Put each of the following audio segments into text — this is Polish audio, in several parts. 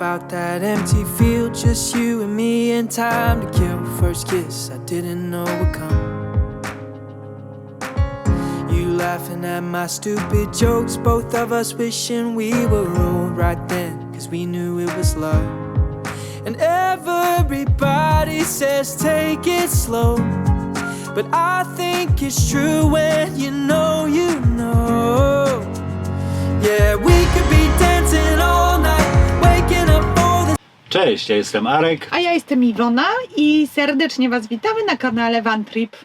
about that empty field, just you and me and time to kill. First kiss, I didn't know would come. You laughing at my stupid jokes, both of us wishing we were old right then, cause we knew it was love. And everybody says take it slow. But I think it's true when you know, Cześć, ja jestem Arek, A ja jestem Iwona i serdecznie Was witamy na kanale Van Trip.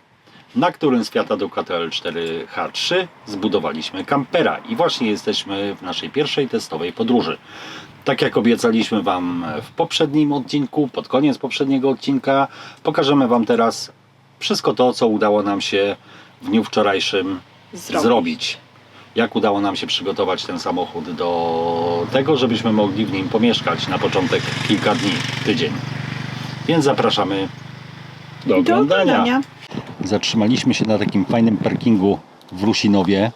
na którym z Fiata Ducato L4H3 zbudowaliśmy kampera i właśnie jesteśmy w naszej pierwszej testowej podróży. Tak jak obiecaliśmy Wam w poprzednim odcinku, pod koniec poprzedniego odcinka, pokażemy Wam teraz wszystko to, co udało nam się w dniu wczorajszym Zrobić. Jak udało nam się przygotować ten samochód do tego, żebyśmy mogli w nim pomieszkać na początek kilka dni, tydzień. Więc zapraszamy do Do oglądania. oglądania. Zatrzymaliśmy się na takim fajnym parkingu w Rusinowie.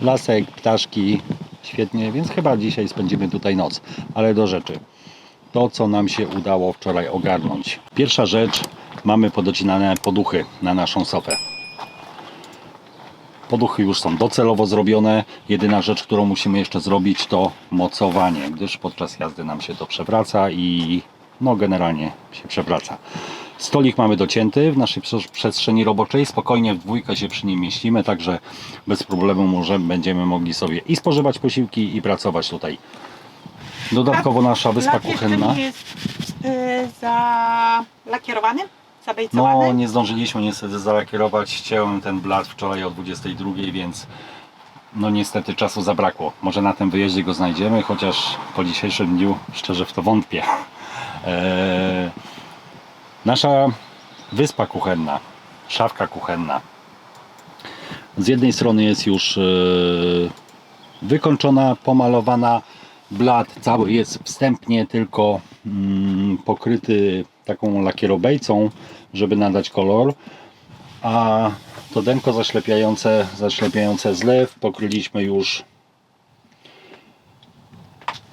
Lasek, ptaszki, świetnie, więc chyba dzisiaj spędzimy tutaj noc. Ale do rzeczy. To, co nam się udało wczoraj ogarnąć. Pierwsza rzecz, mamy podocinane poduchy na naszą sofę. Poduchy już są docelowo zrobione. Jedyna rzecz, którą musimy jeszcze zrobić, to mocowanie, gdyż podczas jazdy nam się to przewraca i no generalnie się przewraca. Stolik mamy docięty w naszej prze- przestrzeni roboczej. Spokojnie w dwójkę się przy nim mieścimy, także bez problemu może będziemy mogli sobie i spożywać posiłki i pracować tutaj. Dodatkowo nasza wyspa Lak jeszcze kuchenna. jest y, zalakierowany? No, nie zdążyliśmy niestety zalakierować. Ścięłem ten blat wczoraj o 22, więc no niestety czasu zabrakło. Może na tym wyjeździe go znajdziemy, chociaż po dzisiejszym dniu szczerze w to wątpię. Eee, nasza wyspa kuchenna, szafka kuchenna. Z jednej strony jest już e, wykończona, pomalowana. Blat cały jest wstępnie tylko mm, pokryty taką lakierobejcą, żeby nadać kolor. A to denko zaślepiające, zaślepiające zlew pokryliśmy już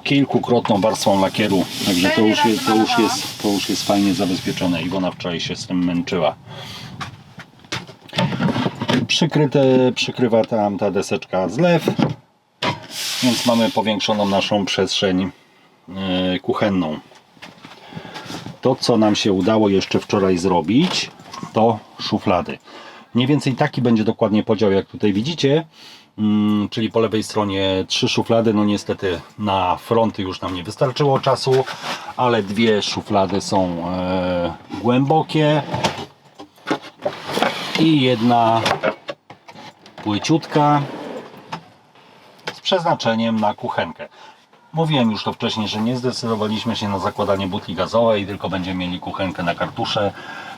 kilkukrotną warstwą lakieru. Także to już, jest, to, już jest, to już jest fajnie zabezpieczone. Iwona wczoraj się z tym męczyła. Przykryte, przykrywa tam ta deseczka zlew, więc mamy powiększoną naszą przestrzeń e, kuchenną. To, co nam się udało jeszcze wczoraj zrobić, to szuflady. Mniej więcej taki będzie dokładnie podział, jak tutaj widzicie. Mm, czyli po lewej stronie trzy szuflady. No niestety na fronty już nam nie wystarczyło czasu, ale dwie szuflady są e, głębokie i jedna płyciutka z przeznaczeniem na kuchenkę. Mówiłem już to wcześniej, że nie zdecydowaliśmy się na zakładanie butli gazowej, tylko będziemy mieli kuchenkę na kartusze.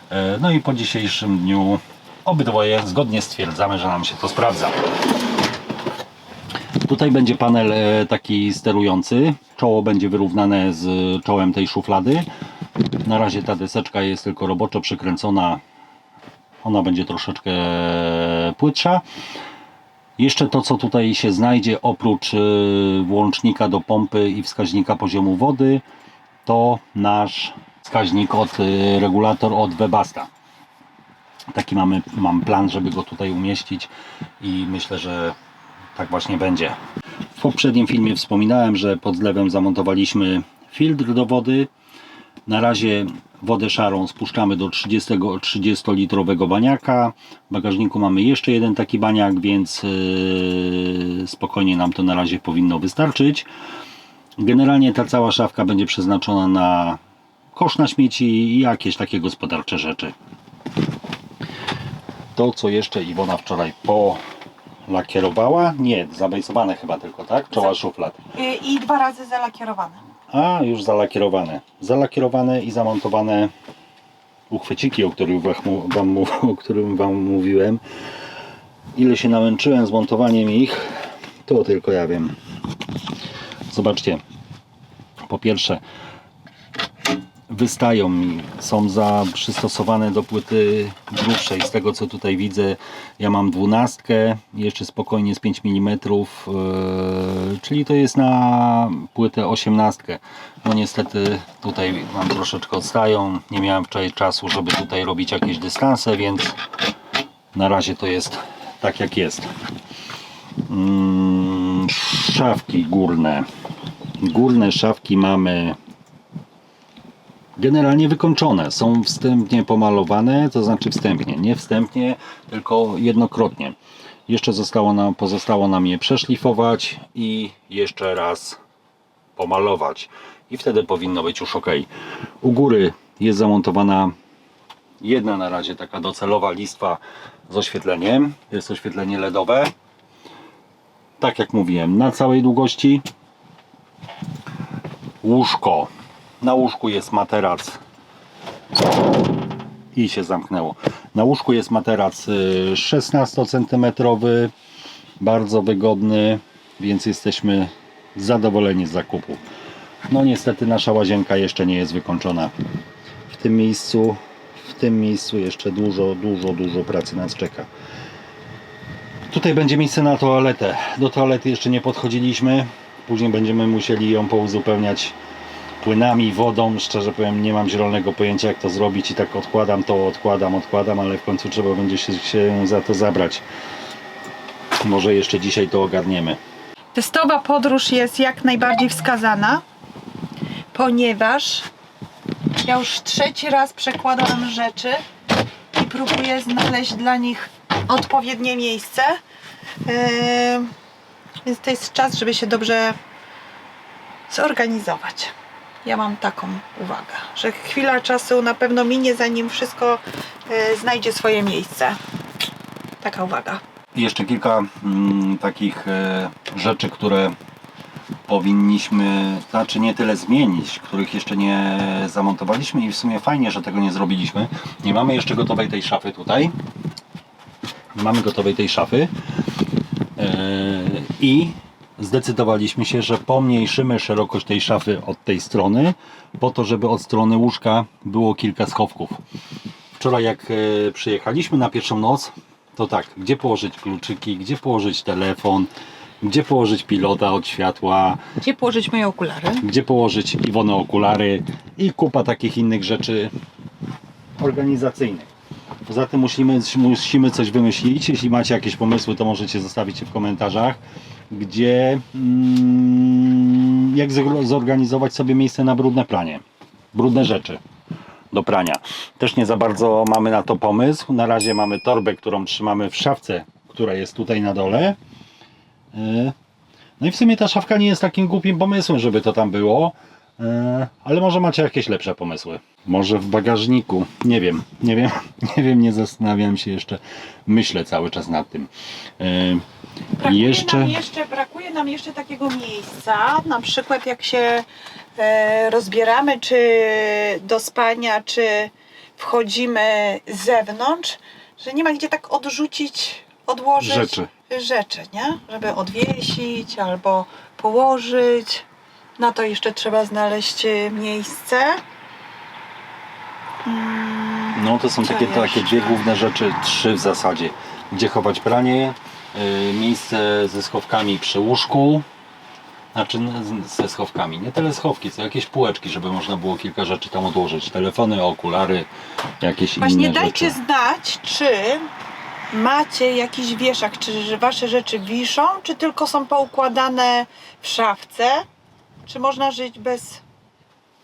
E, No i po dzisiejszym dniu obydwoje zgodnie stwierdzamy, że nam się to sprawdza. Tutaj będzie panel e, taki sterujący. Czoło będzie wyrównane z czołem tej szuflady. Na razie ta deseczka jest tylko roboczo przykręcona. Ona będzie troszeczkę płytsza. Jeszcze to, co tutaj się znajdzie, oprócz y, włącznika do pompy i wskaźnika poziomu wody, to nasz wskaźnik od y, regulator od Webasta. Taki mamy, mam plan, żeby go tutaj umieścić i myślę, że tak właśnie będzie. W poprzednim filmie wspominałem, że pod zlewem zamontowaliśmy filtr do wody. Na razie wodę szarą spuszczamy do 30, 30 litrowego baniaka. W bagażniku mamy jeszcze jeden taki baniak, więc yy, spokojnie nam to na razie powinno wystarczyć. Generalnie ta cała szafka będzie przeznaczona na kosz na śmieci i jakieś takie gospodarcze rzeczy. To co jeszcze Iwona wczoraj polakierowała? Nie, zabejsowane chyba tylko, tak? Czoła szuflad. Y, I dwa razy zalakierowane. A, już zalakierowane. Zalakierowane i zamontowane uchwyciki, o których wam, o którym Wam mówiłem. Ile się namęczyłem z montowaniem ich, to tylko ja wiem. Zobaczcie. Po pierwsze, wystają mi, są za przystosowane do płyty grubszej. Z tego co tutaj widzę, ja mam dwunastkę, jeszcze spokojnie z 5 mm, yy, czyli to jest na płytę 18. No niestety tutaj mam troszeczkę odstają, nie miałem wczoraj czasu, żeby tutaj robić jakieś dystanse, więc na razie to jest tak jak jest. Mm, szafki górne. Górne szafki mamy generalnie wykończone. Są wstępnie pomalowane, to znaczy wstępnie, nie wstępnie, tylko jednokrotnie. Jeszcze zostało nam, pozostało nam je przeszlifować i jeszcze raz pomalować. I wtedy powinno być już ok. U góry jest zamontowana jedna na razie taka docelowa listwa z oświetleniem. Jest oświetlenie LEDowe. Tak jak mówiłem, na całej długości. Łóżko. Na łóżku jest materac i się zamknęło. Na łóżku jest materac y, 16 cm, bardzo wygodny, więc jesteśmy zadowoleni z zakupu. No niestety nasza łazienka jeszcze nie jest wykończona. W tym miejscu, w tym miejscu jeszcze dużo, dużo, dużo pracy nas czeka. Tutaj będzie miejsce na toaletę. Do toalety jeszcze nie podchodziliśmy. Później będziemy musieli ją pouzupełniać płynami, wodą. Szczerze powiem, nie mam zielonego pojęcia jak to zrobić i tak odkładam to, odkładam, odkładam, ale w końcu trzeba będzie się, się za to zabrać. Może jeszcze dzisiaj to ogarniemy. Testowa podróż jest jak najbardziej wskazana, ponieważ ja już trzeci raz przekładam rzeczy i próbuję znaleźć dla nich odpowiednie miejsce. Eee, Więc to jest czas, żeby się dobrze zorganizować. Ja mam taką uwagę, że chwila czasu na pewno minie, zanim wszystko e, znajdzie swoje miejsce. Taka uwaga. I jeszcze kilka mm, takich e, rzeczy, które powinniśmy, znaczy nie tyle zmienić, których jeszcze nie zamontowaliśmy i w sumie fajnie, że tego nie zrobiliśmy. Nie mamy jeszcze gotowej tej szafy tutaj. Nie mamy gotowej tej szafy. E, I zdecydowaliśmy się, że pomniejszymy szerokość tej szafy od tej strony, po to, żeby od strony łóżka było kilka schowków. Wczoraj jak e, przyjechaliśmy na pierwszą noc, to tak, gdzie położyć kluczyki, gdzie położyć telefon, gdzie położyć pilota od światła, Gdzie położyć moje okulary? gdzie położyć Iwonę okulary i kupa takich innych rzeczy organizacyjnych. Poza tym musimy, musimy coś wymyślić. Jeśli macie jakieś pomysły, to możecie zostawić je w komentarzach, gdzie mm, jak zor- zorganizować sobie miejsce na brudne pranie, brudne rzeczy do prania. Też nie za bardzo mamy na to pomysł. Na razie mamy torbę, którą trzymamy w szafce, która jest tutaj na dole. Yy, no i w sumie ta szafka nie jest takim głupim pomysłem, żeby to tam było. E, Ale może macie jakieś lepsze pomysły. Może w bagażniku. Nie wiem, nie wiem, nie wiem, nie zastanawiam się jeszcze. Myślę cały czas nad tym. Brakuje, Jeszcze- nam jeszcze, brakuje nam jeszcze takiego miejsca, na przykład jak się e, rozbieramy, czy do spania, czy wchodzimy z zewnątrz, że nie ma gdzie tak odrzucić, odłożyć Rzeczy. rzeczy, nie? Żeby odwiesić albo położyć. Na to jeszcze trzeba znaleźć e, miejsce. Mm, No to są takie, takie dwie główne rzeczy, trzy w zasadzie. Gdzie chować pranie, miejsce ze schowkami przy łóżku. Znaczy ze schowkami, nie tyle schowki, co jakieś półeczki, żeby można było kilka rzeczy tam odłożyć. Telefony, okulary, jakieś Właśnie inne dajcie rzeczy. znać, czy macie jakiś wieszak, czy wasze rzeczy wiszą, czy tylko są poukładane w szafce, czy można żyć bez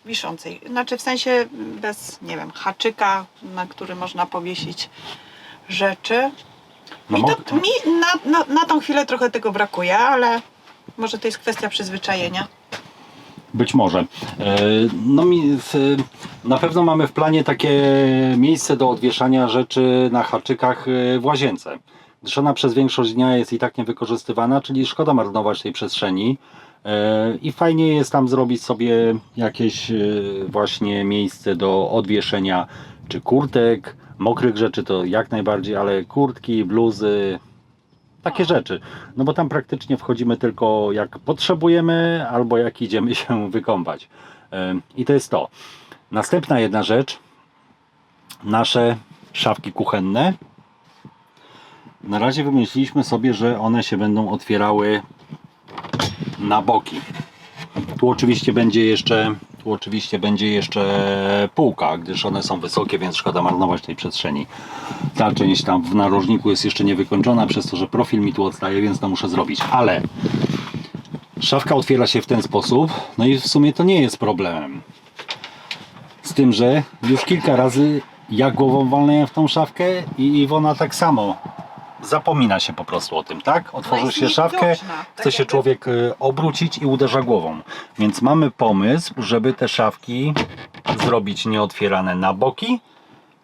wiszącej, znaczy w sensie bez, nie wiem, haczyka, na który można powiesić rzeczy. No Mi, mo- to, mi na, na, na tą chwilę trochę tego brakuje, ale może to jest kwestia przyzwyczajenia. Być może. E, No na pewno mamy w planie takie miejsce do odwieszania rzeczy na haczykach e, w łazience. Gdyż ona przez większość dnia jest i tak niewykorzystywana, czyli szkoda marnować tej przestrzeni. E, I fajnie jest tam zrobić sobie jakieś właśnie miejsce do odwieszenia czy kurtek, mokrych rzeczy to jak najbardziej, ale kurtki, bluzy, takie rzeczy. No bo tam praktycznie wchodzimy tylko jak potrzebujemy albo jak idziemy się wykąpać. I to jest to. Następna jedna rzecz. Nasze szafki kuchenne. Na razie wymyśliliśmy sobie, że one się będą otwierały na boki. Tu oczywiście będzie jeszcze tu oczywiście będzie jeszcze półka, gdyż one są wysokie, więc szkoda marnować tej przestrzeni. Ta część tam w narożniku jest jeszcze niewykończona, przez to, że profil mi tu odstaje, więc to muszę zrobić. Ale szafka otwiera się w ten sposób, no i w sumie to nie jest problemem. Z tym, że już kilka razy ja głową walnąłem w tą szafkę i Iwona tak samo. Zapomina się po prostu o tym, tak? Otworzy się szafkę, niewidoczna, tak chce się człowiek y, obrócić i uderza głową. Więc mamy pomysł, żeby te szafki zrobić nie otwierane na boki,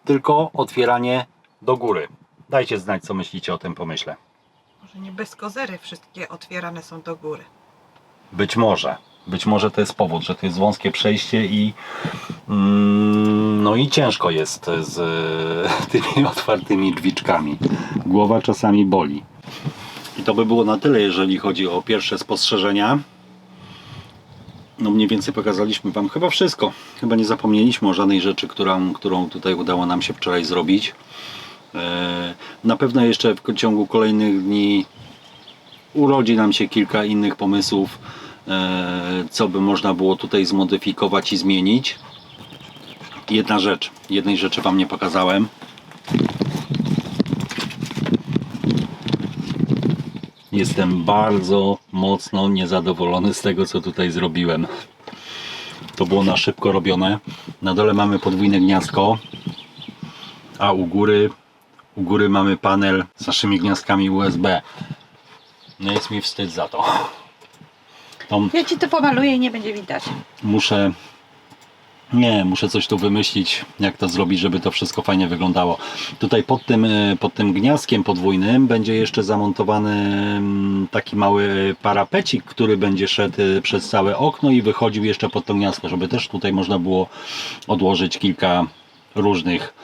tylko otwieranie do góry. Dajcie znać, co myślicie o tym pomyśle. Może nie bez kozery wszystkie otwierane są do góry. Być może. Być może to jest powód, że to jest wąskie przejście i mm, no i ciężko jest z e, tymi otwartymi drzwiczkami. Głowa czasami boli. I to by było na tyle, jeżeli chodzi o pierwsze spostrzeżenia. No mniej więcej pokazaliśmy Wam chyba wszystko. Chyba nie zapomnieliśmy o żadnej rzeczy, którą, którą tutaj udało nam się wczoraj zrobić. E, Na pewno jeszcze w ciągu kolejnych dni urodzi nam się kilka innych pomysłów, e, co by można było tutaj zmodyfikować i zmienić. Jedna rzecz, jednej rzeczy Wam nie pokazałem. Jestem bardzo mocno niezadowolony z tego, co tutaj zrobiłem. To było na szybko robione. Na dole mamy podwójne gniazdko, a u góry, u góry mamy panel z naszymi gniazdkami USB. No jest mi wstyd za to. to Ja ci to pomaluję i nie będzie widać. muszę. Nie, muszę coś tu wymyślić, jak to zrobić, żeby to wszystko fajnie wyglądało. Tutaj pod tym, e, pod tym gniazdkiem podwójnym będzie jeszcze zamontowany mm, taki mały parapecik, który będzie szedł e, przez całe okno i wychodził jeszcze pod to gniazdko, żeby też tutaj można było odłożyć kilka różnych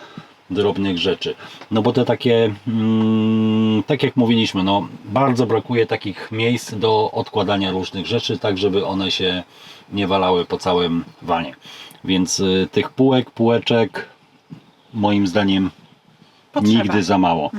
drobnych rzeczy. No bo te takie, mm, tak jak mówiliśmy, no bardzo brakuje takich miejsc do odkładania różnych rzeczy, tak żeby one się nie walały po całym wanie. Więc y, tych półek, półeczek moim zdaniem Potrzeba. nigdy za mało.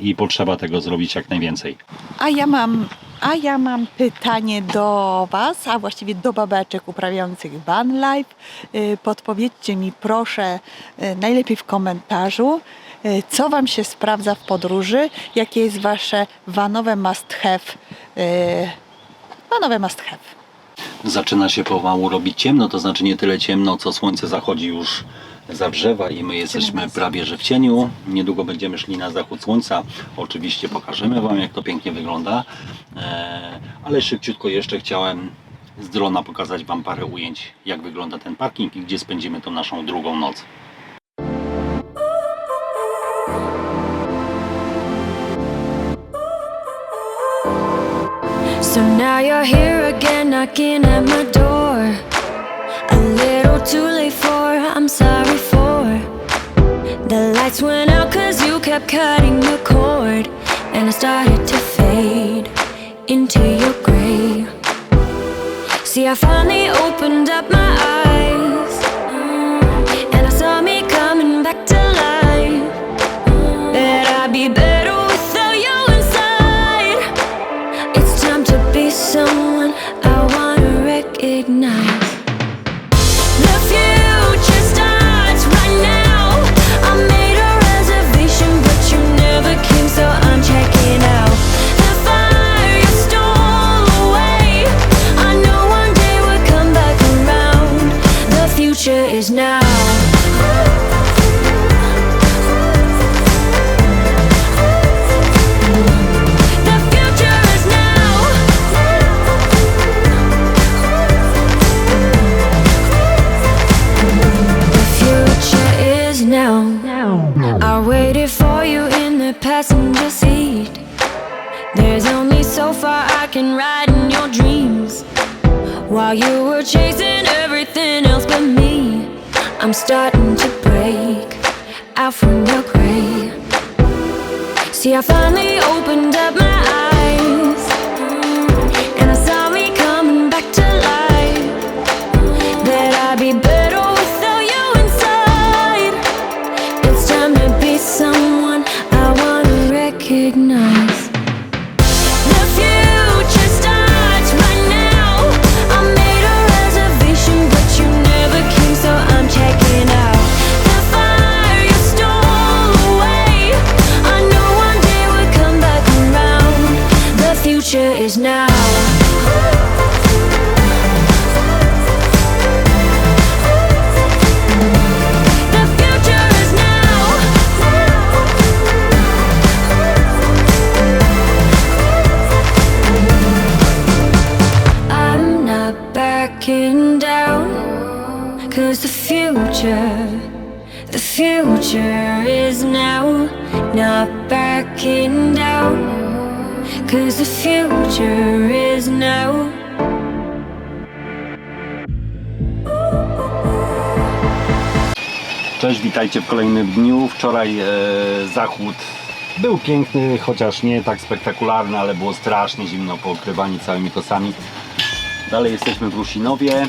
I potrzeba tego zrobić jak najwięcej. A ja mam, a ja mam pytanie do Was, a właściwie do babeczek uprawiających van life. Y, Podpowiedzcie mi proszę, y, najlepiej w komentarzu, y, co Wam się sprawdza w podróży, jakie jest Wasze vanowe must have. Vanowe must have. Zaczyna się pomału robić ciemno, to znaczy nie tyle ciemno, co słońce zachodzi już za drzewa i my jesteśmy prawie że w cieniu. Niedługo będziemy szli na zachód słońca. Oczywiście pokażemy Wam, jak to pięknie wygląda. Eee, ale szybciutko jeszcze chciałem z drona pokazać Wam parę ujęć, jak wygląda ten parking i gdzie spędzimy tą naszą drugą noc. So now you're here again, knocking at my door. A little too late for, Sorry for. The lights went out cause you kept cutting the cord. And I started to fade into your gray. See, I finally opened up my eyes. Mm, and I saw me coming back to life. That I'd be better While you were chasing everything else but me, I'm starting to break out from your gray. See, I finally opened up my eyes, is now. Cześć, witajcie w kolejnym dniu. Wczoraj e, zachód był piękny, chociaż nie tak spektakularny, ale było strasznie zimno pokrywani całymi kosami. Dalej jesteśmy w Rusinowie,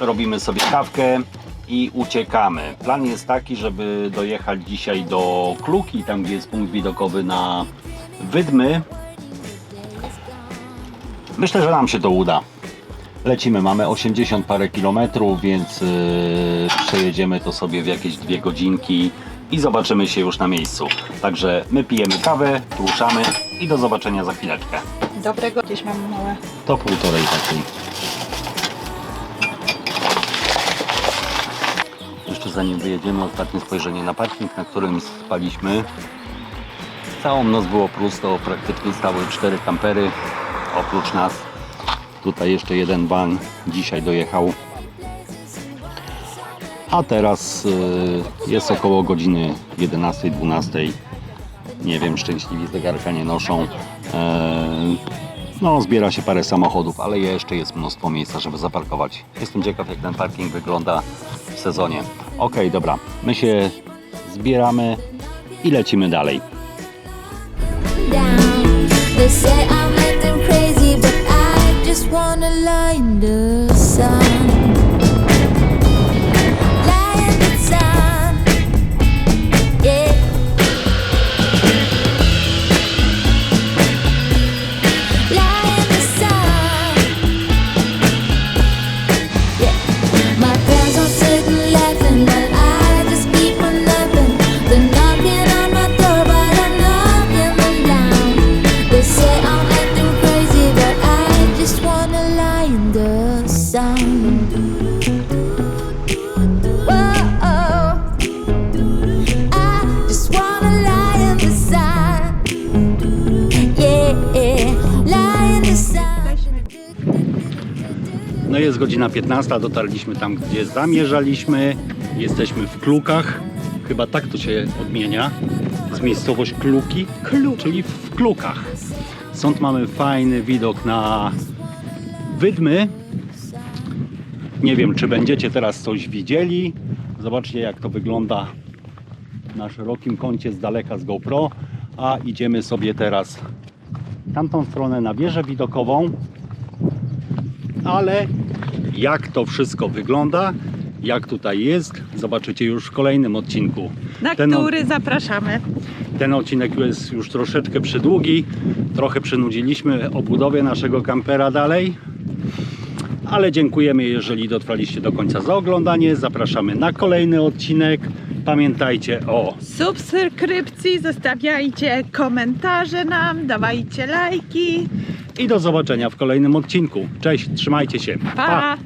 robimy sobie kawkę i uciekamy. Plan jest taki, żeby dojechać dzisiaj do Kluki, tam gdzie jest punkt widokowy na Wydmy. Myślę, że nam się to uda. Lecimy, mamy 80 parę kilometrów, więc yy, przejedziemy to sobie w jakieś dwie godzinki i zobaczymy się już na miejscu. Także my pijemy kawę, ruszamy i do zobaczenia za chwileczkę. Dobrego gdzieś mam małe. To półtorej takiej. Jeszcze zanim wyjedziemy, ostatnie spojrzenie na parking, na którym spaliśmy. Całą noc było prosto, praktycznie stały cztery kampery, oprócz nas. Tutaj jeszcze jeden van dzisiaj dojechał. A teraz y, jest około godziny 11-12. Nie wiem, szczęśliwi zegarka nie noszą. Eee, no, zbiera się parę samochodów, ale jeszcze jest mnóstwo miejsca, żeby zaparkować. Jestem ciekaw, jak ten parking wygląda w sezonie. Ok, dobra, my się zbieramy i lecimy dalej. down. wanna line up. Godzina 15, dotarliśmy tam, gdzie zamierzaliśmy. Jesteśmy w Klukach. Chyba tak to się odmienia. Z miejscowość Kluki, czyli w Klukach. Stąd mamy fajny widok na Wydmy. Nie wiem, czy będziecie teraz coś widzieli. Zobaczcie, jak to wygląda na szerokim kącie z daleka z GoPro. A idziemy sobie teraz tamtą stronę na wieżę widokową ale jak to wszystko wygląda, jak tutaj jest, zobaczycie już w kolejnym odcinku. Na Ten który zapraszamy. Ten odcinek jest już troszeczkę przydługi, trochę przynudziliśmy o budowie naszego kampera dalej, ale dziękujemy, jeżeli dotrwaliście do końca za oglądanie. Zapraszamy na kolejny odcinek. Pamiętajcie o Subskrypcji, zostawiajcie komentarze nam, dawajcie lajki. I do zobaczenia w kolejnym odcinku. Cześć, trzymajcie się. Pa!